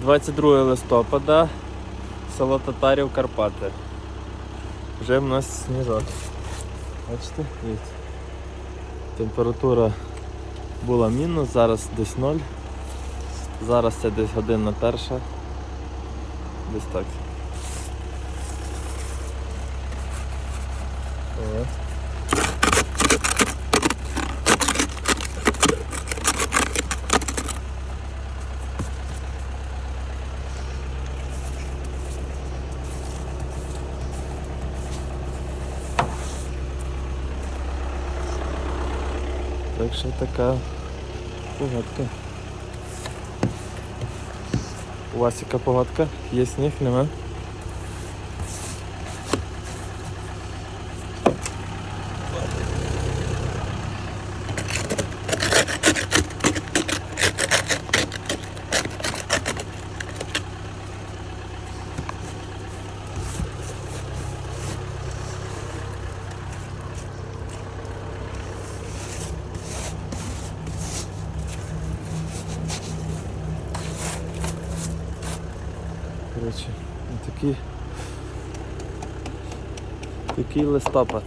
22 листопада, село Татарів Карпати. Вже в нас сніжок. Бачите? Дивіться. Температура була мінус, зараз десь 0. Зараз це десь година перша. Десь так. О. Так що така погодка. У вас яка погодка? Є сніг, нема? Коротше, такий, такий листопад.